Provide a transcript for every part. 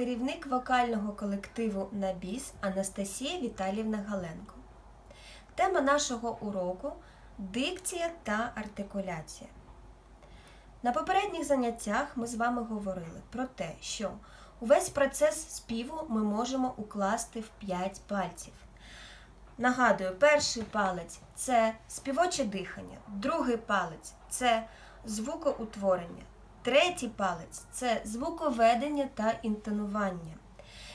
керівник вокального колективу Набіс Анастасія Віталівна Галенко. Тема нашого уроку дикція та артикуляція. На попередніх заняттях ми з вами говорили про те, що увесь процес співу ми можемо укласти в 5 пальців. Нагадую, перший палець це співоче дихання, другий палець це звукоутворення, третій палець це звуковедення та інтонування,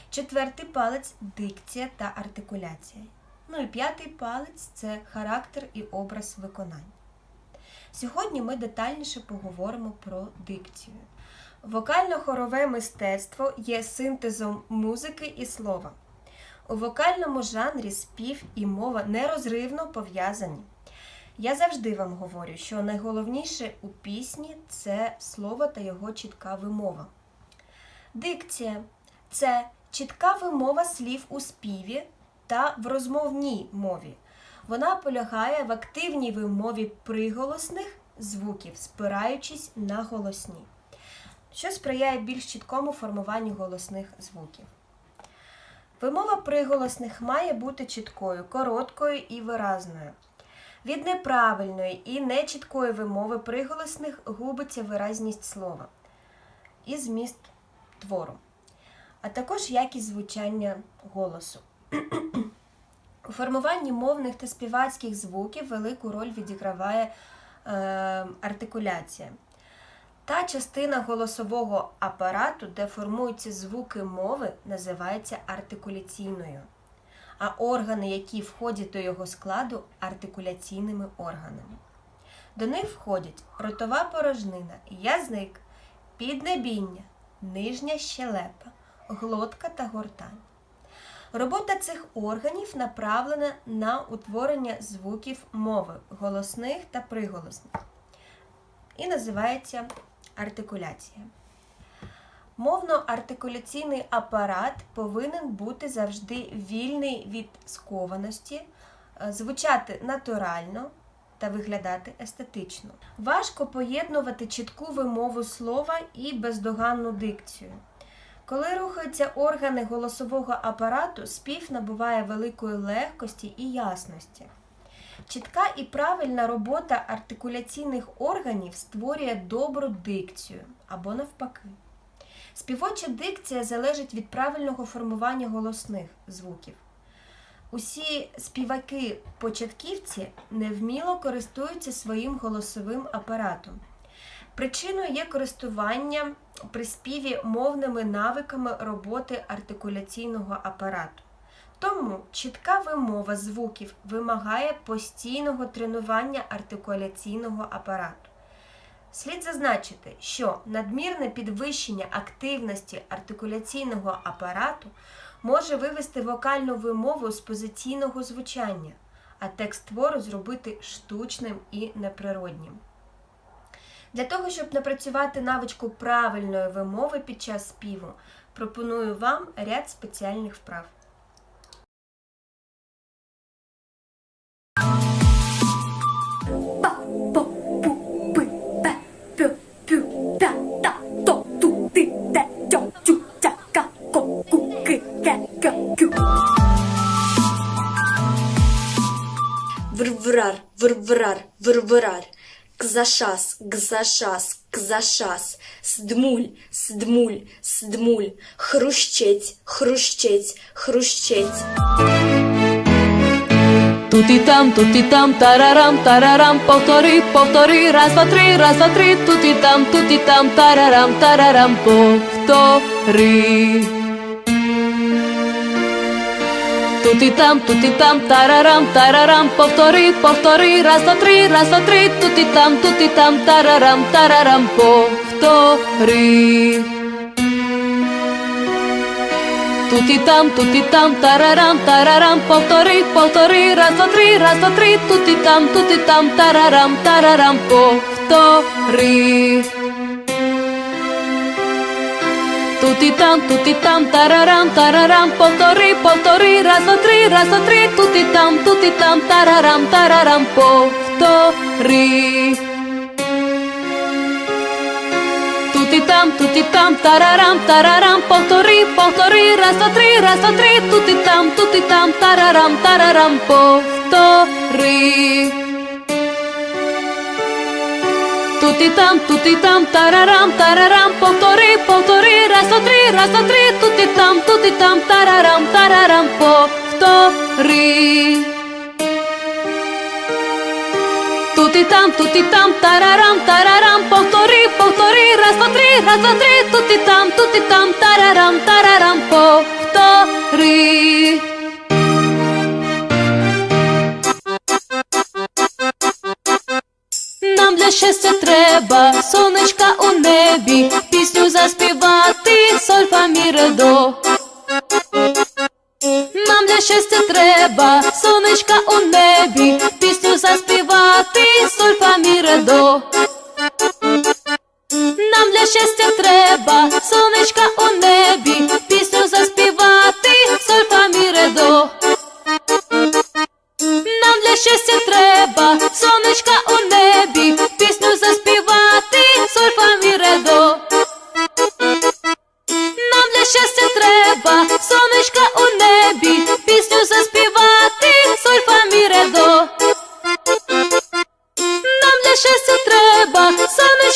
четвертий палець дикція та артикуляція. Ну і п'ятий палець це характер і образ виконання. Сьогодні ми детальніше поговоримо про дикцію. Вокально-хорове мистецтво є синтезом музики і слова. У вокальному жанрі спів і мова нерозривно пов'язані. Я завжди вам говорю, що найголовніше у пісні це слово та його чітка вимова. Дикція це чітка вимова слів у співі та в розмовній мові. Вона полягає в активній вимові приголосних звуків, спираючись на голосні, що сприяє більш чіткому формуванню голосних звуків. Вимова приголосних має бути чіткою, короткою і виразною. Від неправильної і нечіткої вимови приголосних губиться виразність слова і зміст твору, а також якість звучання голосу. У формуванні мовних та співацьких звуків велику роль відіграває е, артикуляція. Та частина голосового апарату, де формуються звуки мови, називається артикуляційною, а органи, які входять до його складу, артикуляційними органами. До них входять ротова порожнина, язик, піднебіння, нижня щелепа, глотка та гортань. Робота цих органів направлена на утворення звуків мови, голосних та приголосних і називається артикуляція. Мовно-артикуляційний апарат повинен бути завжди вільний від скованості, е, звучати натурально та виглядати естетично. Важко поєднувати чітку вимову слова і бездоганну дикцію. Коли рухаються органи голосового апарату, спів набуває великої легкості і ясності. Чітка і правильна робота артикуляційних органів створює добру дикцію або навпаки. Співоча дикція залежить від правильного формування голосних звуків. Усі співаки-початківці невміло користуються своїм голосовим апаратом. Причиною є користування при співі мовними навиками роботи артикуляційного апарату. Тому чітка вимова звуків вимагає постійного тренування артикуляційного апарату. Слід зазначити, що надмірне підвищення активності артикуляційного апарату може вивести вокальну вимову з позиційного звучання, а текст твору зробити штучним і неприроднім. Для того, щоб напрацювати навичку правильної вимови під час співу, пропоную вам ряд спеціальних вправ. Врврар. Кзашас, гзашас, кзашас. Сдмуль, сдмуль, сдмуль. Хрущець, хрущець, хрущець. Тут і там, тут і там, тарарам, тарарам, повтори, повтори, раз, два, три, раз, два, три, тут і там, тут і там, тарарам, тарарам, повтори. Тут і там, тут і там, тарарам, тарарам, повтори, повтори, раз, два, три, раз, два, три, тут і там, тут і там, тарарам, тарарам, повтори. Тут і там, тут і там, тарарам, тарарам, повтори, повтори, раз, два, три, раз, два, три, тут і там, тут і там, тарарам, тарарам, повтори. Тут і там, тут і там, тарарам, тарарам, повтори, повтори, раз, два, три, раз, два, три, тут і там, тут і там, тарарам, тарарам, повтори. Тут Туті там, туті там, тарарам, тарарам, повтори, повтори, раз, два, три, раз, два, три, туті там, туті там, тарарам, тарарам, повтори. Туті там, туті там, тарарам, тарарам, повтори, повтори, раз, два, три, раз, два, три, туті там, туті там, тарарам, тарарам, повтори. Туті там, туті там, тарарам, тарарам, повтори, повтори, раз, два, три, раз, два, три, туті там, туті там, тарарам, тарарам, повтори. Для щастя треба сонечка у небі, пісню заспівати, соль, фа, до. Нам для щастя треба сонечка у небі, пісню заспівати, соль, фа, до. Нам для щастя треба сонечка треба